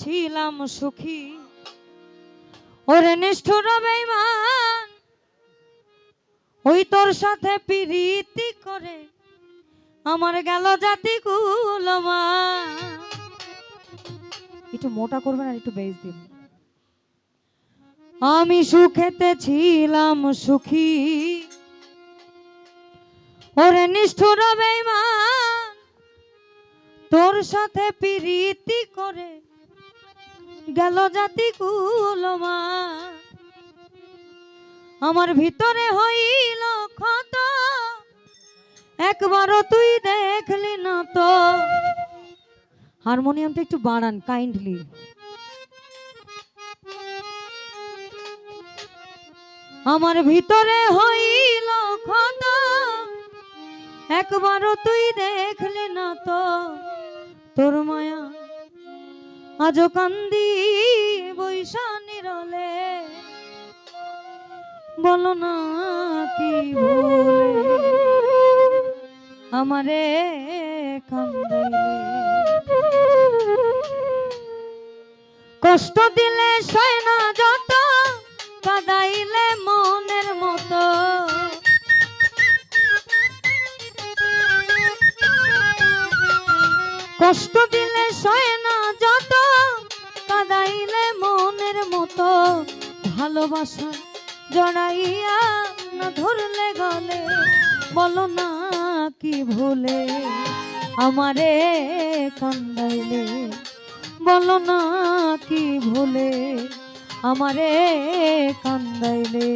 ছিলাম সুখী। ওরে নিষ্ঠুর বেইমান ওই তোর সাথে পিরিতি করে আমার গেল জাতি কুলমা একটু মোটা করবেন আর একটু বেশ দিন। আমি সুখেতে ছিলাম সুখী। ওরে নিষ্ঠুর বেইমান তোর সাথে পিরিতি করে গেল জাতি কুলমা আমার ভিতরে হইল ক্ষত। একবারও তুই দেখলি না তো। হারমোনিয়ামটা একটু বাড়ান কাইন্ডলি আমার ভিতরে হইল ক্ষত। একবারও তুই দেখলি না তো। তোর মায়া আজও কান্দি বৈশা নিরলে। বলো না কি আমারে কান্দাইলে কষ্ট দিলে সয় না যত, কাদাইলে মনের মতো। কষ্ট দিলে সয় ভালোবাসা জড়াইয়া না ধরলে গলে, বলো না কি ভুলে আমারে কান্দাইলে, বলো না কি ভুলে আমারে কান্দাইলে।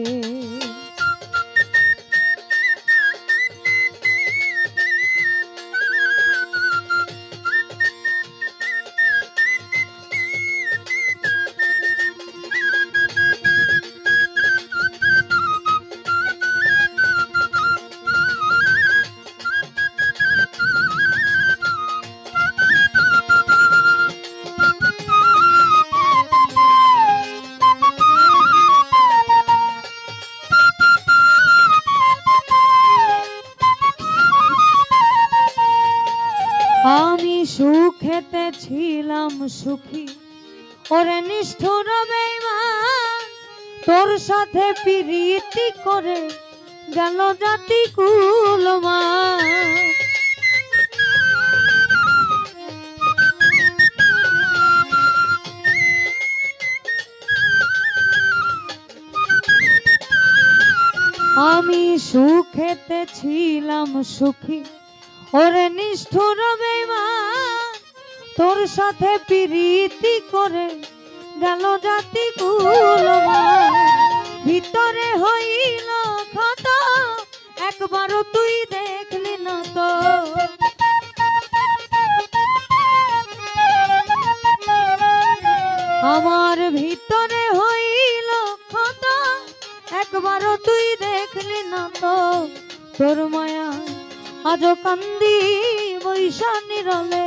সুখী। ওরে নিষ্ঠুর তোর সাথে প্রীতি করে গেল জাতি কুলমা। আমি সুখেতে ছিলাম সুখী। ওরে নিষ্ঠুর বেইমান তোর সাথে প্রীতি করে গেল জাতি ভিতরে হইল ক্ষত একবারও তুই দেখলি না তো। আমার ভিতরে হইল ক্ষত একবারও তুই দেখলি না তো। তোর মায়া আজও কান্দি বৈশা নিরলে।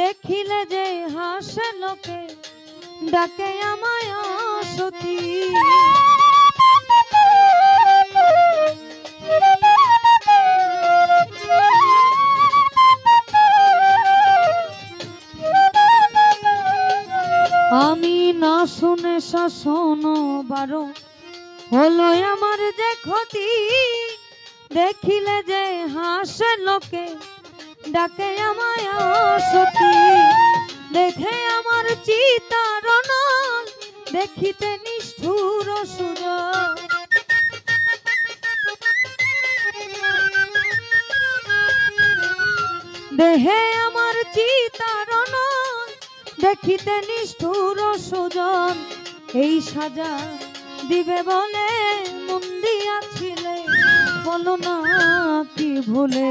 দেখিলে যে হাসে লোকে ডাকে আমায় সতী। আমি না শুনে শাসন বারণ হলো আমার যে ক্ষতি। দেখিলে যে হাসে লোকে ডাকে আমায় সতী দেখে আমার চিতারণ, দেখিতে নিষ্ঠুর সুর দেহে আমার চিতারণ, দেখিতে নিষ্ঠুর সুজন। এই সাজা দিবে বলে মন দিয়াছিলে বলো না কি ভুলে।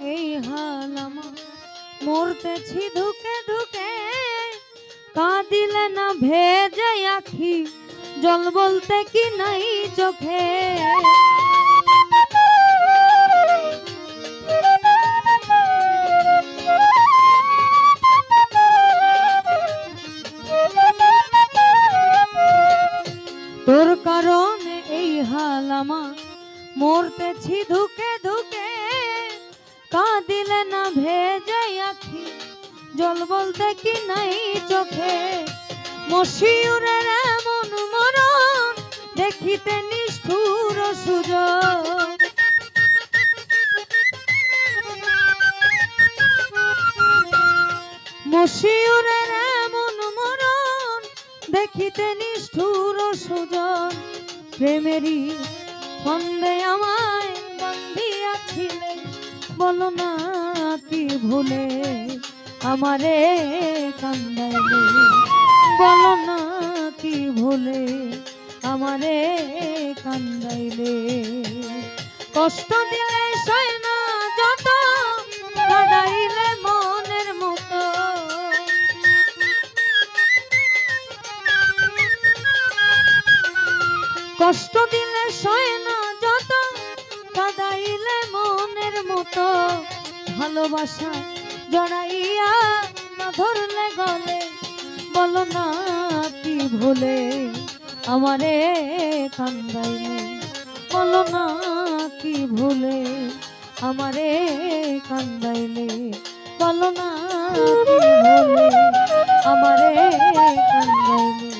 এই হাল আমার। মরতেছি ধুকে ধুকে, কাঁদিলে না ভেজে আখি, জল বলতে কি নাই চোখে? কাঁদিলে না ভেজে আখি, জল বলতে কি নাই চোখে? মশিউরের এমন মরণ দেখিতে নিষ্ঠুর সুযোগ মশিউরের এমন মরণ দেখিতে নিষ্ঠুর সুজন। প্রেমেরই ফন্দে আমায় বান্ধিয়াছিলে বলো না কি ভুলে আমারে কান্দাইলে? বলো না কি ভুলে আমারে কান্দাইলে? কষ্ট দিলে সয় না যত, কাদাইলে মনের মতো। কষ্ট দিলে সয় না মতো ভালোবাসা জড়াইয়া না ধরলে গলে বলো না কি ভুলে আমারে কান্দাইলে? বলো না কি ভুলে আমারে কান্দাইলে? বলো না আমারে কান্দাইলে?